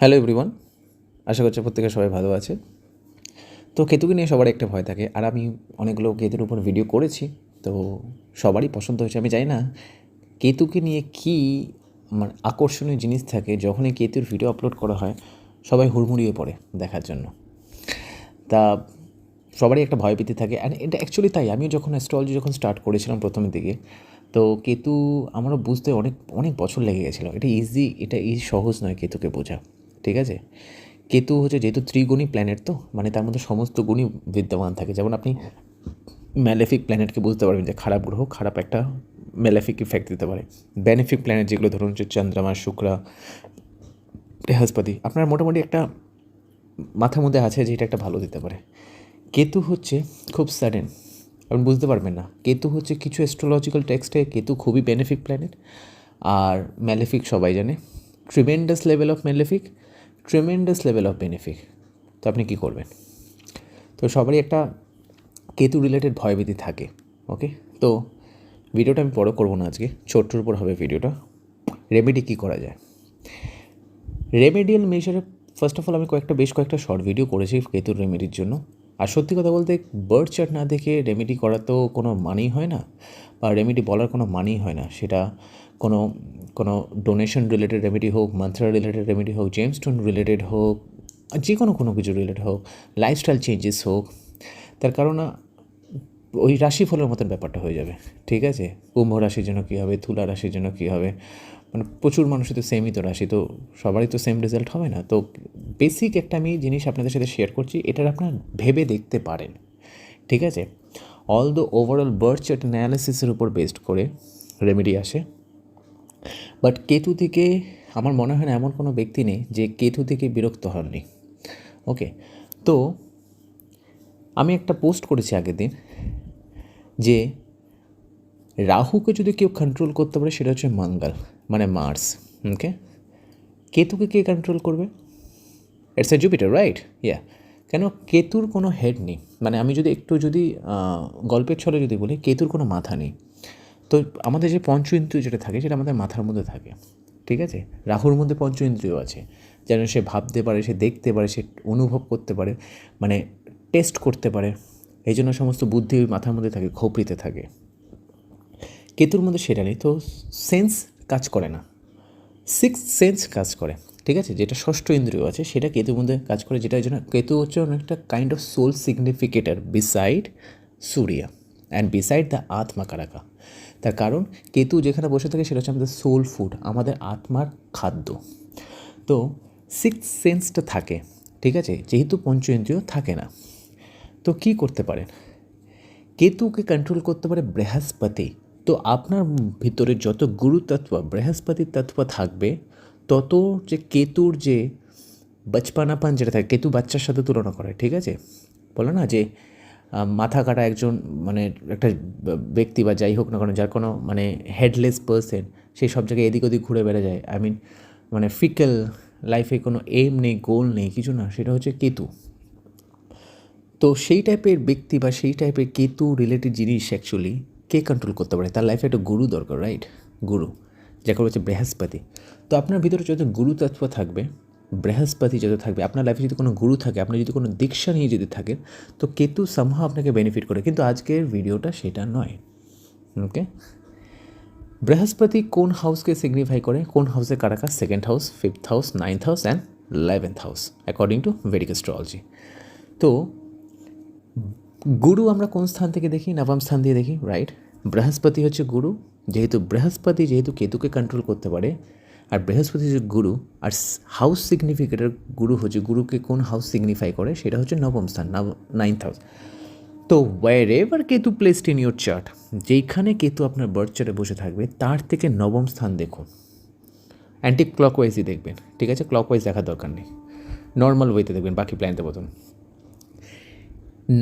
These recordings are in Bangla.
হ্যালো এভরিওয়ান আশা করছি প্রত্যেকে সবাই ভালো আছে। তো কেতুকে নিয়ে সবার একটা ভয় থাকে, আর আমি অনেকগুলো কেতুর উপর ভিডিও করেছি, তো সবারই পছন্দ হয়েছে। আমি জানি না, কেতুকে নিয়ে কী মানে আকর্ষণীয় জিনিস থাকে, যখনই কেতুর ভিডিও আপলোড করা হয়, সবাই হুড়মুড়িয়ে পড়ে দেখার জন্য। তা সবারই একটা ভয়ভীতি থাকে অ্যান্ড এটা অ্যাকচুয়ালি তাই, আমিও যখন অ্যাস্ট্রোলজি যখন স্টার্ট করেছিলাম প্রথমের দিকে, তো কেতু আমারও বুঝতে অনেক অনেক বছর লেগে গেছিল। এটা ইজি এটা ইজি সহজ নয় কেতুকে বোঝা। ঠিক আছে? কেতু হচ্ছে যেহেতু ত্রিগুণী প্ল্যানেট তো মানে তার মধ্যে সমস্ত গুণই বিদ্যমান থাকে। যেমন আপনি ম্যালেফিক প্ল্যানেটকে বুঝতে পারবেন যে খারাপ গ্রহ খারাপ একটা ম্যালেফিক ইফেক্ট দিতে পারে। বেনিফিক প্ল্যানেট যেগুলো ধরুন হচ্ছে চন্দ্রমা, শুক্রা, বৃহস্পতি, আপনার মোটামুটি একটা মাথার মধ্যে আছে যে এটা একটা ভালো দিতে পারে। কেতু হচ্ছে খুব সাডেন আপনি বুঝতে পারবেন না। কেতু হচ্ছে কিছু অ্যাস্ট্রোলজিক্যাল টেক্সটে কেতু খুবই বেনিফিক প্ল্যানেট আর ম্যালেফিক সবাই জানে। Tremendous level of malefic tremendous level of benefit তো আপনি কী করবেন? তো সবারই একটা কেতু রিলেটেড ভয়ভীতি থাকে ওকে তো ভিডিওটা আমি বড় করব না আজকে, ছোট্টর উপর হবে ভিডিওটা। রেমেডি কী করা যায়? রেমেডিয়াল মেজারে ফার্স্ট অফ অল আমি কয়েকটা, বেশ কয়েকটা শর্ট ভিডিও করেছি কেতুর রেমেডির জন্য। আর সত্যি কথা বলতে বার্ড চার্ট না দেখে রেমেডি করা তো কোনো মানেই হয় না, বা রেমেডি বলার কোনো মানেই হয় না। সেটা কোনো কোনো ডোনেশন রিলেটেড রেমেডি হোক মান্ত্রা রিলেটেড রেমেডি হোক জেমস্টোন রিলেটেড হোক যে কোনো কোনো কিছু রিলেটেড হোক লাইফস্টাইল চেঞ্জেস হোক, তার কারণ ওই রাশিফলের মতন ব্যাপারটা হয়ে যাবে, ঠিক আছে? কুম্ভ রাশির জন্য কী হবে? তুলা রাশির জন্য কী হবে? মানে প্রচুর মানুষের তো সেমই তো রাশি, তো সবারই তো সেম রেজাল্ট হবে না। তো বেসিক একটা আমি জিনিস আপনাদের সাথে শেয়ার করছি, এটার আপনার ভেবে দেখতে পারেন, ঠিক আছে? All the overall birth chart অ্যানালিসিসের উপর বেসড করে রেমেডি আসে। বাট কেতু থেকে, আমার মনে হয় না এমন কোনো ব্যক্তি নেই যে কেতু থেকে বিরক্ত হননি। ওকে তো আমি একটা পোস্ট করেছি আগের দিন যে রাহুকে যদি কেউ কন্ট্রোল করতে পারে সেটা হচ্ছে মঙ্গল মানে মার্স ওকে কেতুকে কে কন্ট্রোল করবে? It's a Jupiter right yeah কেন? কেতুর কোনো হেড নেই। মানে আমি যদি একটু যদি গল্পের ছলে যদি বলি, কেতুর কোনো মাথা নেই। তো আমাদের যে পঞ্চ ইন্দ্রিয় যেটা থাকে, সেটা আমাদের মাথার মধ্যে থাকে। ঠিক আছে? রাহুর মধ্যে পঞ্চ ইন্দ্রিয় আছে। যেন সে ভাবতে পারে, সে দেখতে পারে, সে অনুভব করতে পারে মানে টেস্ট করতে পারে। এই জন্য সমস্ত বুদ্ধি ওই মাথার মধ্যে থাকে, খোপড়িতে থাকে। কেতুর মধ্যে সেটা নেই। তো সেন্স কাজ করে না। সিক্স সেন্স কাজ করে। ঠিক আছে? যেটা ষষ্ঠ ইন্দ্রিয় আছে, সেটা কেতুর মধ্যে কাজ করে। যেটা জন্য কেতু হচ্ছে অনেকটা kind of soul significator beside Surya. And beside the atma karaka. তার কারণ কেতু যেখানে বসে থাকে সেটা হচ্ছে আমাদের সোল ফুড আমাদের আত্মার খাদ্য। তো সিক্স সেন্সটা থাকে, ঠিক আছে? যেহেতু পঞ্চ ইন্দ্রিয় থাকে না। তো কি করতে পারেন? কেতুকে কন্ট্রোল করতে পারে বৃহস্পতি। তো আপনার ভিতরে যত গুরুতত্ত্ব বৃহস্পতির তত্ত্ব থাকবে, তত যে কেতুর যে বাচপানাপান যেটা থাকে, কেতু বাচ্চার সাথে তুলনা করে, ঠিক আছে? বলো না যে মাথা কাটা একজন মানে একটা ব্যক্তি বা যাই হোক না কেন, যার কোনো মানে হেডলেস পার্সন সেই সব জায়গায় এদিক ওদিক ঘুরে বেড়ে যায়। আই মিন মানে ফিকেল লাইফে কোনো এম নেই গোল নেই, কিছু না, সেটা হচ্ছে কেতু। তো সেই টাইপের ব্যক্তি বা সেই টাইপের কেতু রিলেটেড জিনিস অ্যাকচুয়ালি কে কন্ট্রোল করতে পারে? তার লাইফে একটা গুরু দরকার রাইট গুরু, যাকে হচ্ছে বৃহস্পতি। তো আপনার ভিতরে যত গুরু তত্ত্ব থাকবে বৃহস্পতি যত থাকবে, আপনার লাইফে যদি কোনো গুরু থাকে আপনি যদি কোনো দীক্ষা নিয়ে যদি থাকেন, তো কেতু সামহা আপনাকে বেনিফিট করে। কিন্তু আজকের ভিডিওটা সেটা নয়। ওকে বৃহস্পতি কোন হাউসকে সিগনিফাই করে? কোন হাউসে কারাকা second house fifth house ninth house and eleventh house according to Vedic astrology তো, গুরু আমরা কোন স্থান থেকে দেখি? নবম স্থান দিয়ে দেখি রাইট বৃহস্পতি হচ্ছে গুরু। যেহেতু বৃহস্পতি, যেহেতু কেতুকে কন্ট্রোল করতে পারে আর বৃহস্পতি হচ্ছে গুরু, আর হাউস সিগনিফিকেটার গুরু হচ্ছে, গুরুকে কোন হাউস সিগনিফাই করে? সেটা হচ্ছে নবম স্থান, নব নাইন্থ হাউস তো wherever Ketu placed in your chart যেইখানে কেতু আপনার বার্থ চার্টে বসে থাকবে, তার থেকে নবম স্থান দেখুন। অ্যান্টি ক্লকওয়াইজই দেখবেন, ঠিক আছে? ক্লকওয়াইজ দেখার দরকার নেই। নর্মাল ওয়েতে দেখবেন, বাকি প্ল্যানতে বলুন।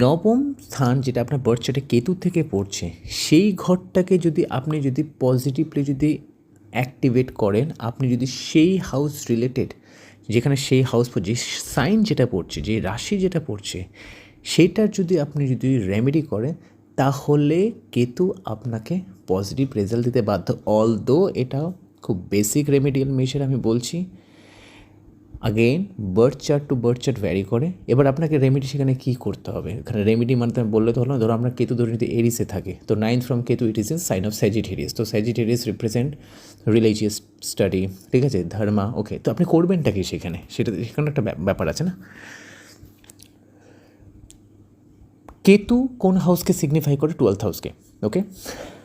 নবম স্থান যেটা আপনার বার্থ চার্টে কেতু থেকে পড়ছে, সেই ঘরটাকে যদি আপনি যদি পজিটিভলি যদি অ্যাক্টিভেট করেন, আপনি যদি সেই হাউস রিলেটেড যেখানে সেই হাউস যে সাইন যেটা পড়ছে, যে রাশি যেটা পড়ছে সেটার যদি আপনি যদি রেমেডি করেন, তাহলে কেতু আপনাকে পজিটিভ রেজাল্ট দিতে বাধ্য অল দো এটা খুব বেসিক রেমেডিয়াল মেজার আমি বলছি। Again birth chart to birth chart vary করে। এবার আপনাকে রেমেডি সেখানে কী করতে হবে? এখানে রেমেডি মানে বললে তো হলো ধরো আমরা কেতু ধরে যদি এরিসে থাকে। তো ninth from Ketu it is in sign of Sagittarius তো স্যাজিটেরিয়াস রিপ্রেজেন্ট রিলিজিয়াস স্টাডি ঠিক আছে? ধর্মা ওকে তো আপনি করবেনটা কি সেখানে? সেটা সেখানে একটা ব্যা- ব্যাপার আছে না? কেতু কোন হাউসকে সিগনিফাই করে? টুয়েলথ হাউসকে ওকে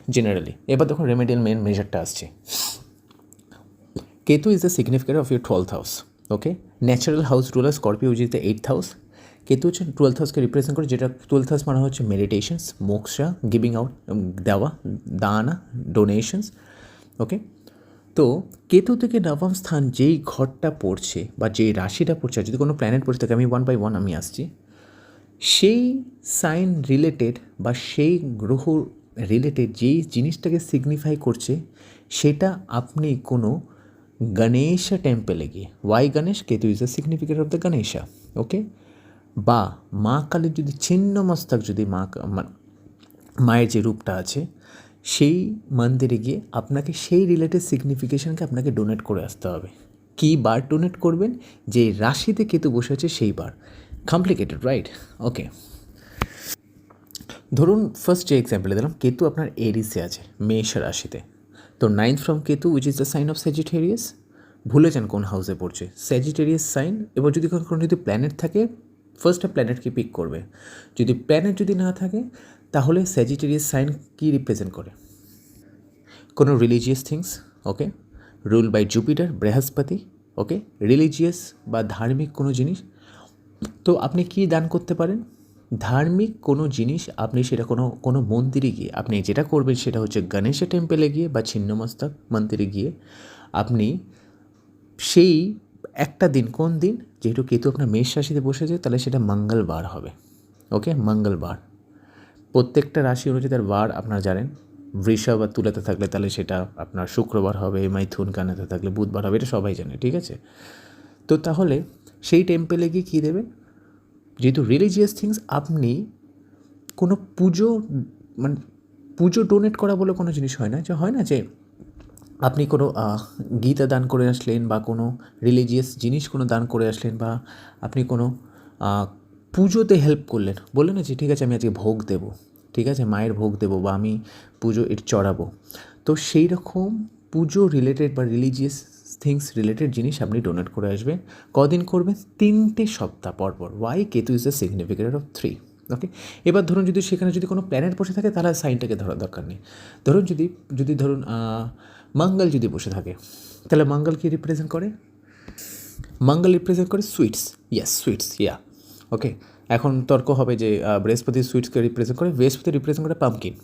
জেনারেলি এবার দেখুন রেমেডিয়াল মেন মেজারটা আসছে। Ketu is the significant of your twelfth house okay natural house ruler Scorpio is the eighth house Ketu হচ্ছে টুয়েলথ হাউসকে রিপ্রেজেন্ট করে যেটা টুয়েলথ হাউস মানে হচ্ছে মেডিটেশনস মোক্ষা গিভিং আউট দেওয়া দানা ডোনেশনস ওকে তো কেতু থেকে নবম স্থান যেই ঘরটা পড়ছে বা যেই রাশিটা পড়ছে যদি কোনো প্ল্যানেট পড়ছে থাকে, আমি ওয়ান বাই ওয়ান আমি আসছি, সেই সাইন রিলেটেড বা সেই গ্রহ রিলেটেড যেই জিনিসটাকে সিগনিফাই করছে, সেটা আপনি কোনো টেম্পেলে গিয়ে why Ganesh Ketu is the significant of the Ganesha okay বা মা কালীর যদি ছিন্ন মস্তক যদি মা- মায়ের যে রূপটা আছে সেই মন্দিরে গিয়ে আপনাকে সেই রিলেটেড সিগনিফিকেশনকে আপনাকে ডোনেট করে আসতে হবে কী বার ডোনেট করবেন যে রাশিতে কেতু বসে আছে সেই বার কমপ্লিকেটেড রাইট ওকে ধরুন ফার্স্ট যে এক্সাম্পলে দিলাম কেতু আপনার এরিসে আছে, মেষ রাশিতে। তো ninth from Ketu which is the sign of Sagittarius ভুলে যান কোন হাউসে পড়ছে। স্যাজিটেরিয়াস সাইন এবার যদি কোনো কোনো যদি প্ল্যানেট থাকে ফার্স্টে প্ল্যানেটকে পিক করবে। যদি প্ল্যানেট যদি না থাকে, তাহলে স্যাজিটেরিয়াস সাইন কী রিপ্রেজেন্ট করে? কোনো religious things okay rule by Jupiter Brihaspati okay religious বা ধার্মিক কোনো জিনিস, তো আপনি কি দান করতে পারেন? ধার্মিক কোনো জিনিস আপনি সেটা কোনো কোনো মন্দিরে গিয়ে, আপনি যেটা করবেন সেটা হচ্ছে গণেশের টেম্পেলে গিয়ে বা ছিন্নমস্তক মন্দিরে গিয়ে আপনি সেই একটা দিন, কোন দিন? যেহেতু কেতু আপনার মেষ রাশিতে বসেছে, তাহলে সেটা মঙ্গলবার হবে। ওকে? মঙ্গলবার। প্রত্যেকটা রাশি অনুযায়ী তার বার আপনারা জানেন, বৃষভ বা তুলাতে থাকলে তাহলে সেটা আপনার শুক্রবার হবে, মাইথুন কানাতে থাকলে বুধবার হবে, এটা সবাই জানে, ঠিক আছে? তো তাহলে সেই টেম্পেলে গিয়ে কী দেবেন? যেহেতু রিলিজিয়াস থিংস আপনি কোনো পুজো মানে পুজো ডোনেট করা বলে কোনো জিনিস হয় না। যে হয় না যে আপনি কোনো গীতা দান করে আসলেন বা কোনো রিলিজিয়াস জিনিস কোনো দান করে আসলেন বা আপনি কোনো পুজোতে হেল্প করলেন, বললেন না যে ঠিক আছে আমি আজকে ভোগ দেবো, ঠিক আছে মায়ের ভোগ দেবো বা আমি পুজো এর চড়াবো। তো সেই রকম পুজো রিলেটেড বা রিলিজিয়াস থিংস রিলেটেড জিনিস আপনি ডোনেট করে আসবেন কদিন করবেন তিনটে সপ্তাহ পর পর। Why Ketu is the significant of three okay এবার ধরুন যদি সেখানে যদি কোনো প্ল্যানেট বসে থাকে, তাহলে সাইনটাকে ধরার দরকার নেই। ধরুন যদি যদি ধরুন মঙ্গল যদি বসে থাকে, তাহলে মঙ্গল কি রিপ্রেজেন্ট করে? মঙ্গল রিপ্রেজেন্ট করে sweets yes sweets yeah okay এখন তর্ক হবে যে বৃহস্পতি সুইটসকে রিপ্রেজেন্ট করে, বৃহস্পতি রিপ্রেজেন্ট করে পামকিন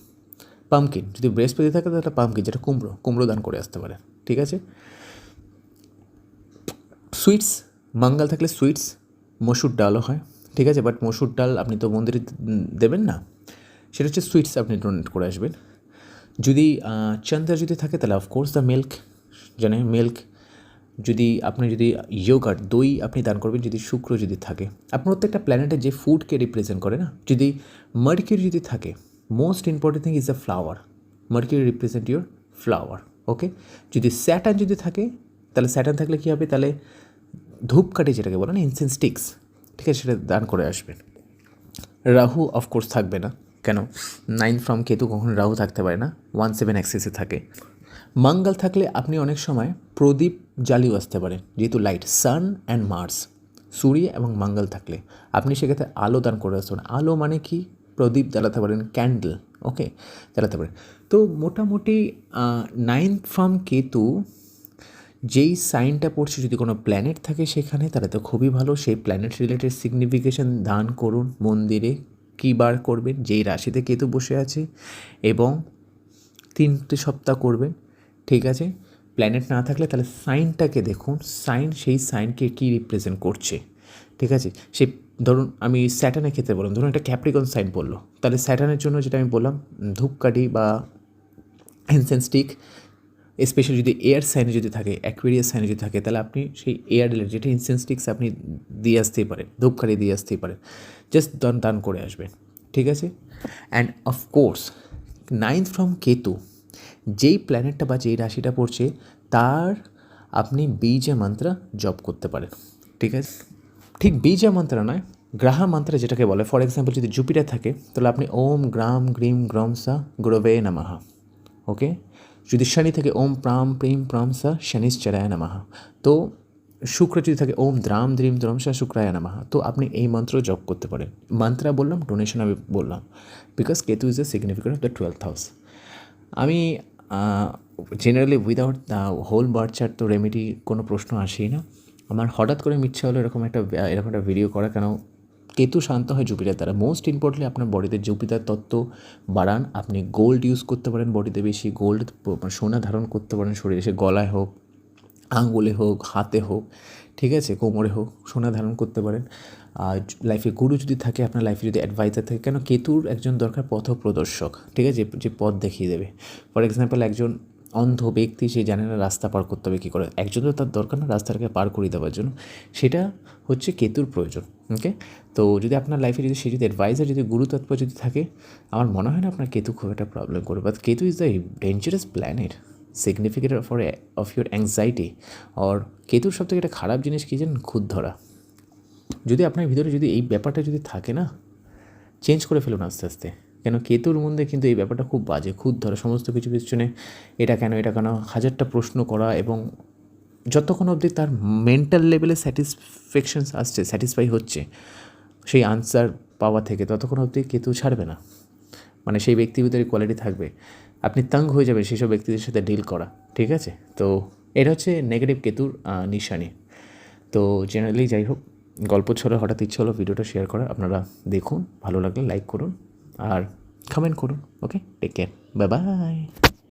পামকিন যদি বৃহস্পতি থাকে, তাহলে পামকিন যেটা কুমড়ো কুমড়ো দান করে আসতে পারে। ঠিক আছে? সুইটস মঙ্গল থাকলে সুইটস মসুর ডালও হয় ঠিক আছে? বাট মসুর ডাল আপনি তো মন্দিরে দেবেন না। সেটা হচ্ছে সুইটস আপনি ডোনেট করে আসবেন। যদি আহ, চন্দ্র যদি থাকে তাহলে অফকোর্স দ্য মিল্ক জানে মিল্ক যদি আপনি যদি ইয়োগার্ট দই আপনি দান করবেন যদি শুক্র যদি থাকে। আপনার প্রত্যেকটা প্ল্যানেটে যে ফুডকে রিপ্রেজেন্ট করে না যদি মার্কিউরি যদি থাকে most important thing is the flower Mercury represent your flower okay যদি স্যাটার্ন যদি থাকে তাহলে স্যাটার্ন থাকলে কী হবে? তাহলে ধূপকাঠি যেটাকে বলে না ইনসেন্স স্টিক্স ঠিক আছে, সেটা দান করে আসবেন রাহু অফকোর্স থাকবে না। কেন? নাইন ফ্রম কেতু কখনো রাহু থাকতে পারে না ওয়ান সেভেন অ্যাক্সেসে থাকে। মঙ্গল থাকলে আপনি অনেক সময় প্রদীপ জ্বালিয়েও আসতে পারেন যেহেতু light sun and Mars Surya এবং মঙ্গল থাকলে। আপনি সেক্ষেত্রে আলো দান করে আসতে পারেন। আলো মানে কি? প্রদীপ জ্বালাতে পারেন ক্যান্ডেল ওকে জ্বালাতে পারেন। তো মোটামুটি নাইন ফ্রম কেতু যেই সাইনটা পড়ছে, যদি কোনো প্ল্যানেট থাকে সেখানে, তাহলে তো খুবই ভালো। সেই প্ল্যানেট রিলেটেড সিগনিফিকেশন দান করুন মন্দিরে কী বার করবেন, যেই রাশিতে কেতু বসে আছে, এবং তিনটে সপ্তাহ করবেন ঠিক আছে? প্ল্যানেট না থাকলে তাহলে সাইনটাকে দেখুন, সাইন সেই সাইনকে কী রিপ্রেজেন্ট করছে, ঠিক আছে? সে ধরুন আমি স্যাটানের ক্ষেত্রে বললাম, ধরুন একটা ক্যাপ্রিকন সাইন বলল তাহলে স্যাটানের জন্য যেটা আমি বললাম, ধূপকাঠি বা ইনসেন্স স্টিক স্পেশালি যদি এয়ার সাইনে যদি থাকে অ্যাকুয়ারিয়াস সাইনে যদি থাকে, তাহলে আপনি সেই এয়ার রিলেটেড যেটা ইনসেন্স স্টিক্স আপনি দিয়ে আসতেই পারেন, ধূপকাঠি দিয়ে আসতেই পারেন জাস্ট দান দান করে আসবেন, ঠিক আছে? And of course ninth from Ketu, যেই প্ল্যানেটটা বা যেই রাশিটা পড়ছে, তার আপনি বীজে মন্ত্র জপ করতে পারেন, ঠিক আছে? ঠিক বীজা মন্ত্র নয়, গ্রাহা মন্ত্র যেটাকে বলে ফর এক্সাম্পল যদি জুপিটার থাকে, তাহলে আপনি ওম, গ্রাম, গ্রিম গ্রম সা গুরবে নামাহা ওকে যদি শনি থাকে ওম প্রাম প্রেম প্রাম সা শনিশ্চরায় নামাহা তো শুক্র যদি থাকে ওম দ্রাম দ্রিম দ্রম সা শুক্রায় নামাহা তো আপনি এই মন্ত্র জপ করতে পারেন। মন্ত্রা বললাম ডোনেশন আমি বললাম। Because Ketu is a significant of the twelfth house আমি generally without the whole birth chart তো রেমেডি কোনো প্রশ্ন আসেই না। আমার হঠাৎ করে ইচ্ছা হলো এরকম একটা এরকম একটা ভিডিও করা কেন কেতু শান্ত হয় জুপিটার দ্বারা। মোস্ট ইম্পর্টেন্টলি আপনার বডিতে জুপিটার তত্ত্ব বাড়ান। আপনি গোল্ড ইউজ করতে পারেন বডিতে বেশি। গোল্ড সোনা ধারণ করতে পারেন শরীরে। সে গলায় হোক, আঙ্গুলে হোক, হাতে হোক, ঠিক আছে? কোমরে হোক, সোনা ধারণ করতে পারেন। আর লাইফে গুরু যদি থাকে, আপনার লাইফে যদি অ্যাডভাইজার থাকে, কেন? কেতুর একজন দরকার পথ প্রদর্শক ঠিক আছে? যে- পথ দেখিয়ে দেবে। ফর এক্সাম্পল একজন অন্ধ ব্যক্তি সে জানে না রাস্তা পার করতে হবে কী করে। একজন তো তার দরকার না রাস্তাটাকে পার করিয়ে দেওয়ার জন্য। সেটা হচ্ছে কেতুর প্রয়োজন ওকে তো যদি আপনার লাইফে যদি সে যদি অ্যাডভাইজার যদি গুরুতত্ত্ব যদি থাকে, আমার মনে হয় না আপনার কেতু খুব একটা প্রবলেম করবে। But Ketu is the dangerous planet significant for of your anxiety আর কেতুর সব থেকে একটা খারাপ জিনিস কী জানেন? খুদ ধরা। যদি আপনার ভিতরে যদি এই ব্যাপারটা যদি থাকে না চেঞ্জ করে ফেলুন আস্তে আস্তে। কেন কেতুর মধ্যে? কিন্তু এই ব্যাপারটা খুব বাজে, খুদ ধরে সমস্ত কিছু পিছনে। এটা কেন এটা কেন? হাজারটা প্রশ্ন করা এবং যতক্ষণ অবধি তার মেন্টাল লেভেলে স্যাটিসফ্যাকশন আসছে স্যাটিসফাই হচ্ছে, সেই আনসার পাওয়া থেকে ততক্ষণ অবধি কেতু ছাড়বে না। মানে সেই ব্যক্তির ভিতরে কোয়ালিটি থাকবে। আপনি তাঙ্গ হয়ে যাবেন সেসব ব্যক্তিদের সাথে ডিল করা, ঠিক আছে? তো এটা হচ্ছে নেগেটিভ কেতুর নিশানি। তো জেনারেলি যাই হোক, গল্প ছড়ে, হঠাৎ ইচ্ছে হলো ভিডিওটা শেয়ার করা। আপনারা দেখুন, ভালো লাগলে লাইক করুন। আর কমেন্ট করুন okay take care bye bye